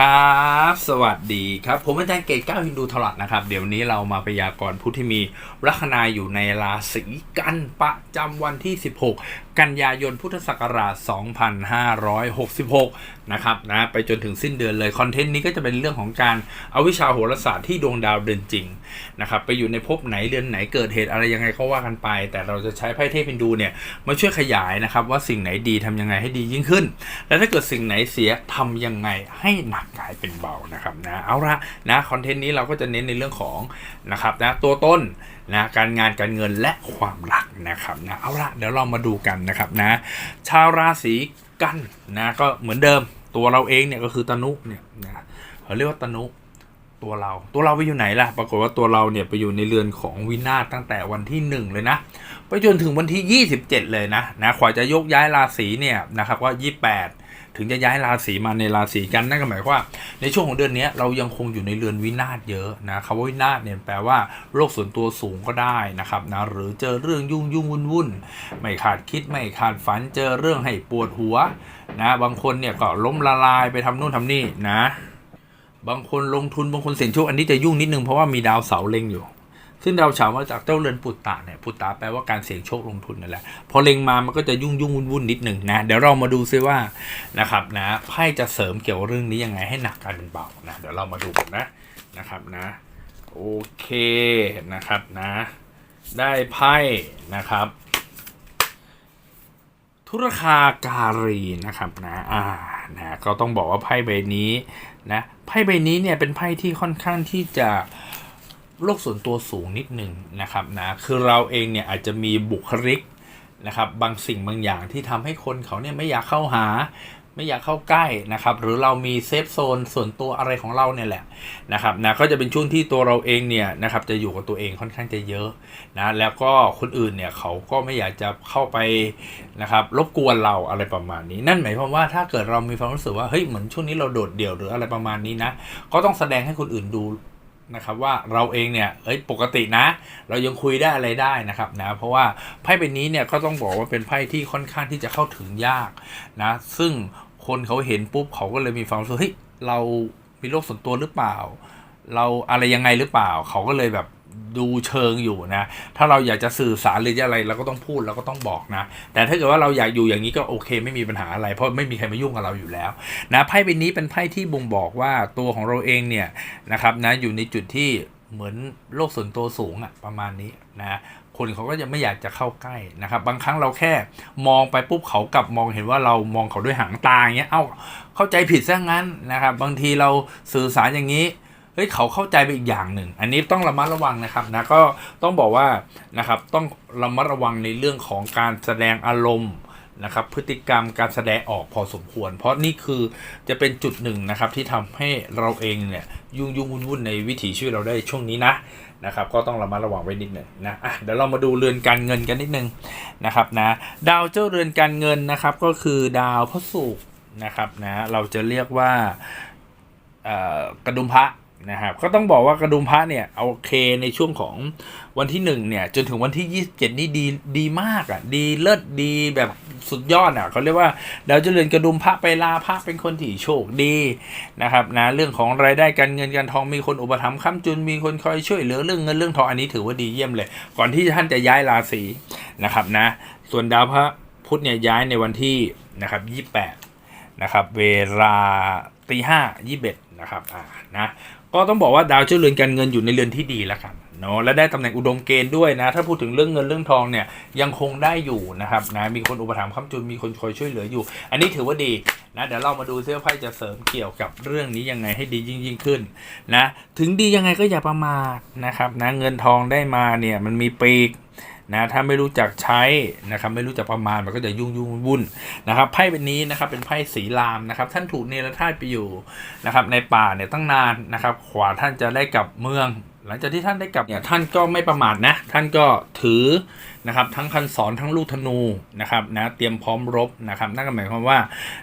ครับ สวัสดีครับ ผมอาจารย์เกตก้าวฮินดูทลอดนะครับ เดี๋ยวนี้เรามาพยากรณ์ผู้ที่มีลัคนาอยู่ในราศีกันประจำวันที่ 16 กันยายนพุทธศักราช 2566 นะครับนะไปจนถึงสิ้นเดือนเลย คอนเทนต์นี้ก็จะเป็นเรื่องของการเอาวิชาโหราศาสตร์ที่ดวงดาวเดินจริงนะครับไปอยู่ในภพไหนเดือนไหนเกิดเหตุอะไรยังไงก็ว่ากันไป แต่เราจะใช้ไพ่เทพฮินดูเนี่ยมาช่วยขยายนะครับว่าสิ่งไหนดีทำยังไงให้ดียิ่งขึ้น และถ้าเกิดสิ่งไหนเสียทำยังไงให้หนักกลายเป็นเบานะครับนะเอาละนะคอนเทนต์นี้เราก็จะเน้นในเรื่องของนะครับนะตัวต้นนะการงานการเงินและความรักนะครับนะเอาละเดี๋ยวเรามาดูกันนะครับนะชาวราศีกันนะก็เหมือนเดิมตัวเราเองเนี่ยก็คือตนุเนี่ยนะเขาเรียกว่าตนุตัวเรา ตัวเราไปอยู่ไหนล่ะ ปรากฏว่าตัวเราเนี่ยไปอยู่ในเรือนของวินาศตั้งแต่วันที่ 1 เลยนะไปจนถึงวันที่ 27 เลยนะนะขวาจะยกย้ายราศีเนี่ยนะครับว่า 28 ถึงจะย้ายราศีมาในราศีกันนั่นก็หมายความว่า ในช่วงของเดือนนี้เรายังคงอยู่ในเรือนวินาศเยอะนะคำว่าวินาศเนี่ยแปลว่าโรคส่วนตัวสูงก็ได้นะครับนะหรือเจอเรื่องยุ่งยุ่งวุ่นวุ่นไม่ขาดคิดไม่ขาดฝันเจอเรื่องให้ปวดหัวนะบางคนเนี่ยก็ล้มละลายไปทำนู่นทำนี่นะ บางคนลงทุนบางคนเสี่ยงโชคอันนี้จะยุ่งนิดนึงเพราะว่ามีดาวเสาเล็งอยู่ ซึ่งดาวเสามาจากเจ้าเรือนปุตตะเนี่ยปุตตะแปลว่าการเสี่ยงโชคลงทุนนั่นแหละพอเล็งมามันก็จะยุ่งยุ่งวุ่นวุ่นนิดหนึ่งนะเดี๋ยวเรามาดูซิว่านะครับนะไพ่จะเสริมเกี่ยวกับเรื่องนี้ยังไงให้หนักกลายเป็นเบานะเดี๋ยวเรามาดูกันนะนะครับนะโอเคนะครับนะ ได้ไพ่นะครับธุรคาการีนะครับนะอ่านะก็ต้องบอกว่าไพ่ใบนี้นะไพ่ใบนี้เนี่ยเป็นไพ่ที่ค่อนข้างที่จะ โลกส่วนตัวสูงนิดหนึ่งนะครับนะคือเราเองเนี่ยอาจจะมีบุคลิกนะครับบางสิ่งบางอย่างที่ทำให้คนเขาเนี่ยไม่อยากเข้าหา ไม่อยากเข้าใกล้นะครับหรือเรามีเซฟโซนส่วนตัวอะไรของเราเนี่ยแหละนะครับนะก็จะเป็นช่วงที่ตัวเราเองเนี่ยนะครับจะอยู่กับตัวเองค่อนข้างจะเยอะนะแล้วก็คนอื่นเนี่ยเขาก็ไม่อยากจะเข้าไปนะครับรบกวนเราอะไรประมาณนี้ นั่นหมายความว่าถ้าเกิดเรามีความรู้สึกว่าเฮ้ยเหมือนช่วงนี้เราโดดเดี่ยวหรืออะไรประมาณนี้นะก็ต้องแสดงให้คนอื่นดู นะครับว่าเราเองเนี่ยเอ้ยปกตินะ เรายังคุยได้อะไรได้นะครับนะเพราะว่าไพ่ใบนี้เนี่ยก็ต้องบอกว่าเป็นไพ่ที่ค่อนข้างที่จะเข้าถึงยากนะซึ่งคนเขาเห็นปุ๊บเขาก็เลยมีความรู้สึกเฮ้ยเรามีโรคส่วนตัวหรือเปล่า เราอะไรยังไงหรือเปล่า เขาก็เลยแบบ ดูเชิงอยู่นะ ถ้าเราอยากจะสื่อสารหรืออะไรเราก็ต้องพูดเราก็ต้องบอกนะ แต่ถ้าเกิดว่าเราอยากอยู่อย่างนี้ก็โอเค ไม่มีปัญหาอะไร เพราะไม่มีใครมายุ่งกับเราอยู่แล้วนะไพ่ใบนี้เป็นไพ่ที่บ่งบอกว่าตัวของเราเองเนี่ยนะครับนะอยู่ในจุดที่เหมือนโลกส่วนตัวสูงอะประมาณนี้นะคนเขาก็จะไม่อยากจะเข้าใกล้นะครับ บางครั้งเราแค่มองไปปุ๊บเขากลับมองเห็นว่าเรามองเขาด้วยหางตาอย่างเงี้ย เอ้าเข้าใจผิดซะงั้นนะครับ บางทีเราสื่อสารอย่างนี้ เฮ้ยเขาเข้าใจไปอีกอย่างหนึ่ง อันนี้ต้องระมัดระวังนะครับนะก็ต้องบอกว่านะครับต้องระมัดระวังในเรื่องของการแสดงอารมณ์นะครับพฤติกรรมการแสดงออกพอสมควร เพราะนี่คือจะเป็นจุดหนึ่งนะครับที่ทำให้เราเองเนี่ยยุ่งยุ่งวุ่นวุ่นในวิถีชีวิตเราได้ช่วงนี้นะนะครับก็ต้องระมัดระวังไว้นิดหนึ่งนะอะเดี๋ยวเรามาดูเรือนการเงินกันนิดนึงนะครับนะดาวเจ้าเรือนการเงินนะครับก็คือดาวพระศุกร์นะครับนะเราจะเรียกว่ากระดุมพระ นะครับ ก็ต้องบอกว่ากระดุมพระเนี่ยโอเคในช่วงของวันที่หนึ่งเนี่ยจนถึงวันที่ 27 นี่ดีดีมากอะดีเลิศดีแบบสุดยอดอะเขาเรียกว่าดาวเจริญกระดุมพระไปลาพระเป็นคนที่โชคดีนะครับนะเรื่องของรายได้การเงินการทองมีคนอุปถัมภ์ค้ำจุนมีคนคอยช่วยเหลือเรื่องเงินเรื่องทองอันนี้ถือว่าดีเยี่ยมเลย ก่อนที่ท่านจะย้ายราศีนะครับนะส่วนดาวพระพุธเนี่ยย้ายในวันที่นะครับ28นะครับเวลา ตีห้ายี่สิบเอ็ดนะครับอ่านะก็ต้องบอกว่าดาวเจ้าเรือนการเงินอยู่ในเรือนที่ดีแล้วกันเนาะและได้ตำแหน่งอุดมเกณฑ์ด้วยนะ ถ้าพูดถึงเรื่องเงินเรื่องทองเนี่ยยังคงได้อยู่นะครับนะมีคนอุปถัมภ์ค้ำจุนมีคนคอยช่วยเหลืออยู่ อันนี้ถือว่าดีนะเดี๋ยวเรามาดูเสื้อไพ่จะเสริมเกี่ยวกับเรื่องนี้ยังไงให้ดียิ่งยิ่งขึ้นนะถึงดียังไงก็อย่าประมาทนะครับนะเงินทองได้มาเนี่ยมันมีปีก นะถ้าไม่รู้จักใช้นะครับไม่รู้จักประมาณมันก็จะยุ่งยุ่งวุ่นนะครับไพ่เป็นนี้นะครับเป็นไพ่สีลามนะครับท่านถูกเนรธาตุไปอยู่นะครับในป่าเนี่ยตั้งนานนะครับขวาท่านจะได้กลับเมือง หลังจากที่ท่านได้กลับเนี่ยท่านก็ไม่ประมาทนะ ท่านก็ถือนะครับทั้งคันสอนทั้งลูกธนูนะครับนะเตรียมพร้อมรบนะครับนั่นก็หมายความว่า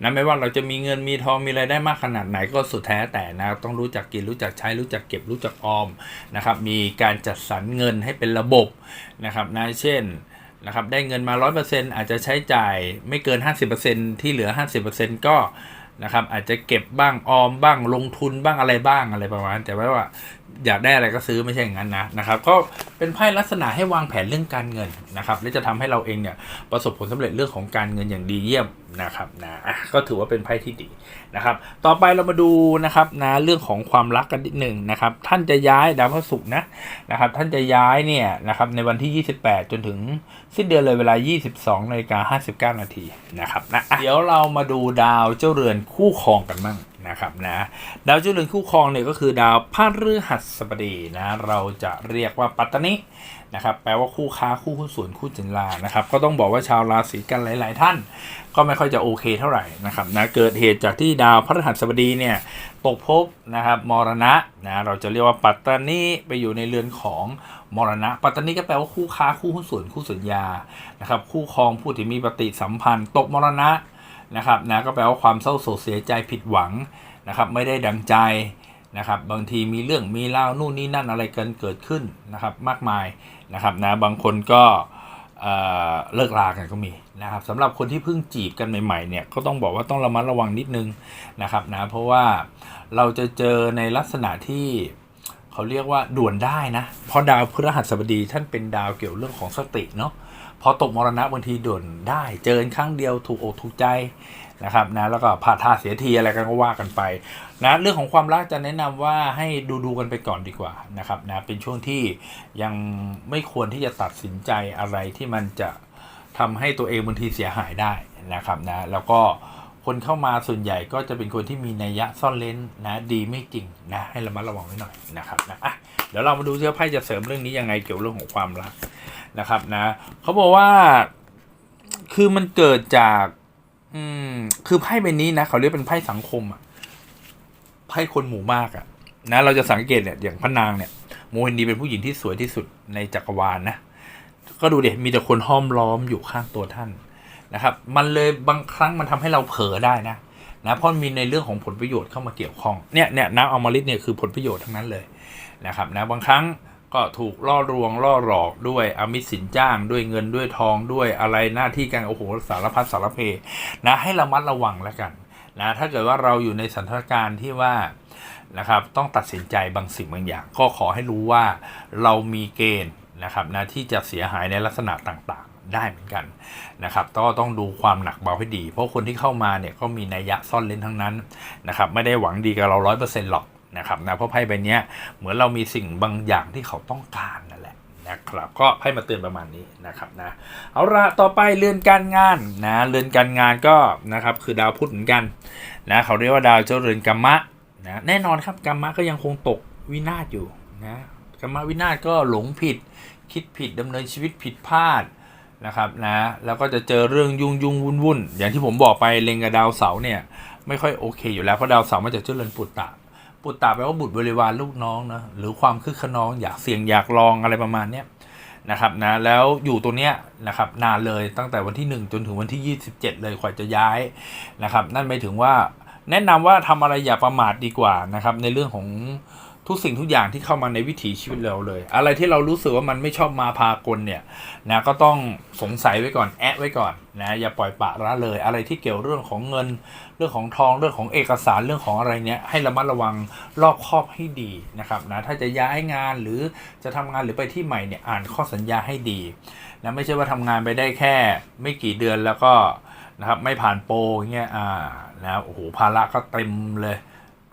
นะไม่ว่าเราจะมีเงินมีทองมีรายได้มากขนาดไหนก็สุดแท้แต่นะต้องรู้จักกินรู้จักใช้รู้จักเก็บรู้จักออมนะครับมีการจัดสรรเงินให้เป็นระบบนะครับนะเช่นนะครับได้เงินมา 100%อาจจะใช้จ่ายไม่เกิน 50%ที่เหลือ 50%ก็นะครับอาจจะเก็บบ้างออมบ้างลงทุนบ้างอะไรบ้างอะไรประมาณแต่ว่า อยากได้อะไรก็ซื้อไม่ใช่อย่างนั้นนะนะครับก็เป็นไพ่ลักษณะให้วางแผนเรื่องการเงินนะครับและจะทำให้เราเองเนี่ยประสบผลสำเร็จเรื่องของการเงินอย่างดีเยี่ยมนะครับนะก็ถือว่าเป็นไพ่ที่ดีนะครับ ต่อไปเรามาดูนะครับนะเรื่องของความรักกันนิดหนึ่งนะครับ ท่านจะย้ายดาวพฤหัสศุกร์นะนะครับ ท่านจะย้ายเนี่ยนะครับในวันที่ 28 จนถึงสิ้นเดือนเลยเวลา 22นาฬิกา59นาทีนะครับนะอะเดี๋ยวเรามาดูดาวเจ้าเรือนคู่ครองกันบ้าง นะครับนะดาวเจ้าเรือนคู่ครองเนี่ยก็คือดาวพฤหัสบดีนะเราจะเรียกว่าปัตตนินะครับแปลว่าคู่ค้าคู่หุ้นส่วนคู่จินลานะครับก็ต้องบอกว่าชาวราศีกันหลาย ๆ ท่าน ก็ไม่ค่อยจะโอเคเท่าไหร่นะครับนะเกิดเหตุจากที่ดาวพฤหัสบดีเนี่ยตกภพนะครับมรณะนะเราจะเรียกว่าปัตตานิไปอยู่ในเรือนของมรณะ ปัตตานิก็แปลว่าคู่ค้าคู่หุ้นส่วนคู่สัญญานะครับคู่ครองผู้ที่มีปฏิสัมพันธ์ ตกมรณะ นะครับนะก็แปลว่าความเศร้าโศกเสียใจผิดหวังนะครับไม่ได้ดังใจนะครับบางทีมีเรื่องมีเล่านู่นนี่นั่นอะไรกันเกิดขึ้นนะครับมากมายนะครับนะบางคนก็เลิกรากันก็มีนะครับสำหรับคนที่เพิ่งจีบกันใหม่ๆเนี่ยก็ต้องบอกว่าต้องระมัดระวังนิดนึงนะครับนะเพราะว่าเราจะเจอในลักษณะที่เขาเรียกว่าด่วนได้นะเพราะดาวพฤหัสบดีท่านเป็นดาวเกี่ยวเรื่องของสติเนาะ อตกมรณะบางทีด่วนได้เจอนครั้งเดียวถูกอกถูกใจนะครับนะแล้วก็พลาท่าเสียทีอะไรกันก็ว่ากันไปนะเรื่องของความรักจะแนะนำว่าให้ดูดูกันไปก่อนดีกว่านะครับนะเป็นช่วงที่ยังไม่ควรที่จะตัดสินใจอะไรที่มันจะทำให้ตัวเองบางทีเสียหายได้นะครับนะแล้วก็คนเข้ามาส่วนใหญ่ก็จะเป็นคนที่มีนัยยะซ่อนเล้นนะดีไม่จริงนะให้ระมัดระวังไว้หน่อยนะครับนะอะเดี๋ยวเรามาดูเสื้อไพ่จะเสริมเรื่องนี้ยังไงเกี่ยวเรื่องของความรัก นะครับนะเขาบอกว่า คือมันเกิดจาก อืม คือไพ่ใบนี้นะเขาเรียกเป็นไพ่สังคมอะไพ่คนหมู่มากอะนะเราจะสังเกตเนี่ยอย่างพระนางเนี่ยโมฮินดีเป็นผู้หญิงที่สวยที่สุดในจักรวาลนะก็ดูเด็มีแต่คนห้อมล้อมอยู่ข้างตัวท่านนะครับ มันเลยบางครั้งมันทำให้เราเผลอได้นะนะเพราะมีในเรื่องของผลประโยชน์เข้ามาเกี่ยวข้องเนี่ยเนี่ยน้ำอมฤตเนี่ยคือผลประโยชน์ทั้งนั้นเลยนะครับนะบางครั้ง ก็ถูกล่อลวงล่อหลอกด้วยอมิสินจ้างด้วยเงินด้วยทองด้วยอะไรหน้าที่การโอ้โหสารพัดสารเพนะให้ระมัดระวังแล้วกันนะถ้าเกิดว่าเราอยู่ในสถานการณ์ที่ว่านะครับต้องตัดสินใจบางสิ่งบางอย่าง ก็ขอให้รู้ว่าเรามีเกณฑ์นะครับนะที่จะเสียหายในลักษณะต่างๆ ได้เหมือนกันนะครับก็ต้องดูความหนักเบาให้ดี เพราะคนที่เข้ามาเนี่ยก็มีนัยยะซ่อนเล่นทั้งนั้นนะครับไม่ได้หวังดีกับเราร้อยเปอร์เซ็นต์หรอก นะครับนะเพราะไพ่ใบนี้เหมือนเรามีสิ่งบางอย่างที่เขาต้องการนั่นแหละนะครับก็ให้มาเตือนประมาณนี้นะครับนะเอาละต่อไปเรือนการงานนะเรือนการงานก็นะครับคือดาวพุธเหมือนกันนะเขาเรียกว่าดาวเจ้าเรือนกัมมะนะแน่นอนครับกรรมะก็ยังคงตกวินาศอยู่นะกรรมะวินาศก็หลงผิด คิดผิดดำเนินชีวิตผิดพลาดนะครับนะแล้วก็จะเจอเรื่องยุ่งยุ่งวุ่นวุ่นอย่างที่ผมบอกไปเลงกับดาวเสาเนี่ยไม่ค่อยโอเคอยู่แล้วเพราะดาวเสามาจากเจ้าเรือนปุตตะ ปุตตะแปลว่าบุตรบริวารลูกน้องนะหรือความคึกขนองอยากเสี่ยงอยากลองอะไรประมาณเนี้ยนะครับนะแล้วอยู่ตัวเนี้ยนะครับนานเลยตั้งแต่วันที่ 1 จนถึงวันที่ 27 เลยกว่าจะย้ายนะครับ นั่นหมายถึงว่าแนะนำว่าทำอะไรอย่าประมาทดีกว่านะครับในเรื่องของ ทุกสิ่งทุกอย่างที่เข้ามาในวิถีชีวิตเราเลย อะไรที่เรารู้สึกว่ามันไม่ชอบมาพากลเนี่ยนะก็ต้องสงสัยไว้ก่อนแอะไว้ก่อนนะอย่าปล่อยปะละเลย อะไรที่เกี่ยวเรื่องของเงิน เรื่องของทองเรื่องของเอกสารเรื่องของอะไรเนี้ยให้ระมัดระวังรอบคอบให้ดีนะครับนะถ้าจะย้ายงานหรือจะทำงานหรือไปที่ใหม่เนี่ยอ่านข้อสัญญาให้ดีนะไม่ใช่ว่าทำงานไปได้แค่ไม่กี่เดือนแล้วก็นะครับไม่ผ่านโป่งเงี้ยอ่านะโอ้โหภาระก็เต็มเลย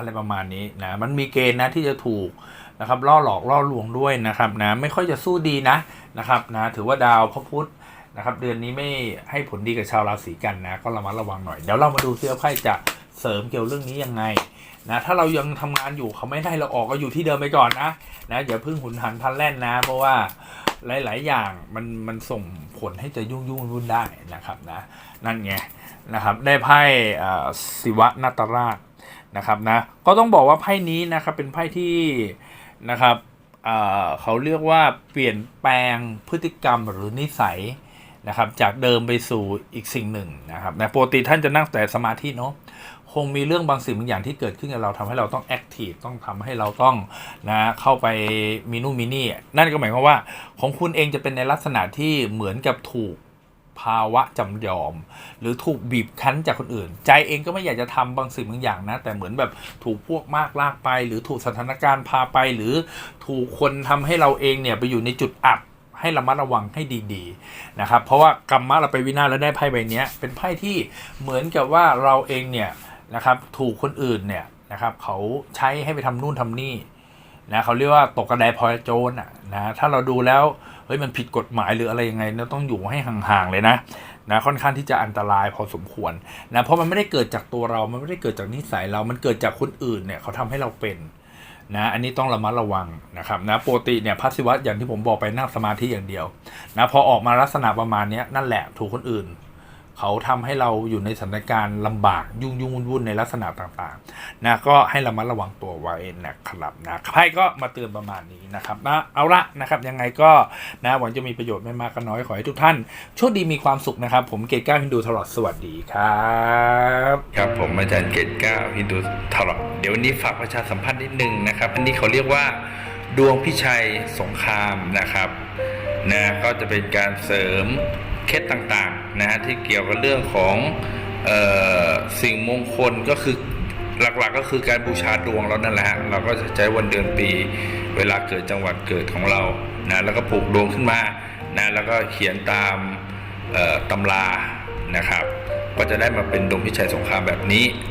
อะไรประมาณนี้นะมันมีเกณฑ์นะที่จะถูกนะครับล่อหลอกล่อลวงด้วยนะครับนะไม่ค่อยจะสู้ดีนะนะครับนะถือว่าดาวพระพุธนะครับเดือนนี้ไม่ให้ผลดีกับชาวราศีกันนะ ก็ระมัดระวังหน่อยเดี๋ยวเรามาดูเสื้อไพ่จะเสริมเกี่ยวเรื่องนี้ยังไงนะถ้าเรายังทำงานอยู่เขาไม่ได้เราออกก็อยู่ที่เดิมไปก่อนนะนะอย่าเพิ่งหุนหันพลันแล่นนะ เพราะว่าหลาย ๆ อย่างมันมันส่งผลให้จะยุ่งยุ่งวุ่นได้นะครับนะนั่นไงนะครับได้ไพ่ศิวะนาตราช นะครับนะก็ต้องบอกว่าไพ่นี้นะครับเป็นไพ่ที่นะครับเขาเรียกว่าเปลี่ยนแปลงพฤติกรรมหรือนิสัยนะครับจากเดิมไปสู่อีกสิ่งหนึ่งนะครับนะปกติท่านจะนั่งแต่สมาธิเนาะคงมีเรื่องบางสิ่งบางอย่างที่เกิดขึ้นกับเราทำให้เราต้องแอคทีฟต้องทำให้เราต้องนะเข้าไปมีนู่นมีนี่นั่นก็หมายความว่าของคุณเองจะเป็นในลักษณะที่เหมือนกับถูก ภาวะจำยอม หรือถูกบีบคั้นจากคนอื่น ใจเองก็ไม่อยากจะทำบางสิ่งบางอย่างนะ แต่เหมือนแบบถูกพวกมากลากไป หรือถูกสถานการณ์พาไป หรือถูกคนทำให้เราเองเนี่ยไปอยู่ในจุดอับให้ระมัดระวังให้ดีๆนะครับ เพราะว่ากรรมะเราไปวินาศแล้วได้ไพ่ใบนี้เป็นไพ่ที่เหมือนกับว่าเราเองเนี่ยนะครับถูกคนอื่นเนี่ยนะครับเขาใช้ให้ไปทำนู่นทำนี่นะเขาเรียกว่าตกกระไดพลอยโจรอะนะถ้าเราดูแล้ว ฮ้ยมันผิดกฎหมายหรืออะไรยังไงเราต้องอยู่ให้ห่างๆเลยนะนะค่อนข้างที่จะอันตรายพอสมควรนะเพราะมันไม่ได้เกิดจากตัวเรา มันไม่ได้เกิดจากนิสัยเรา มันเกิดจากคนอื่นเนี่ยเขาทำให้เราเป็นนะอันนี้ต้องระมัดระวังนะครับนะปกติเนี่ยพัสิวัตอย่างที่ผมบอกไปนั่งสมาธิอย่างเดียวนะพอออกมาลักษณะประมาณนี้นั่นแหละถูกคนอื่น เขาทำให้เราอยู่ในสถานการณ์ลำบากยุ่งยุ่งวุ่นวุ่นในลักษณะต่างๆนะก็ให้ระมัดระวังตัวไว้นะครับนะไพ่ก็มาเตือนประมาณนี้นะครับนะเอาละนะครับยังไงก็นะหวังจะมีประโยชน์ไม่มากก็น้อยขอให้ทุกท่านโชคดีมีความสุขนะครับ ผมเกตก้าฮินดูตลอดสวัสดีครับครับผมอาจารย์เกตก้าฮินดูตลอดเดี๋ยววันนี้ฝากประชาสัมพันธ์นิดนึงนะครับอันนี้เขาเรียกว่าดวงพิชัยสงครามนะครับนะก็จะเป็นการเสริม เคล็ดต่างๆนะฮะที่เกี่ยวกับเรื่องของออสิ่งมงคลก็คือหลักๆก็คือการบูชาดวงเรานั่นแหละฮะเราก็จะใช้วันเดือนปี เวลาเกิดจังหวัดเกิดของเรานะแล้วก็ปลูกดวงขึ้นมานะแล้วก็เขียนตามตำรานะครับ ก็จะได้มาเป็นดวงพิชัยสงครามแบบนี้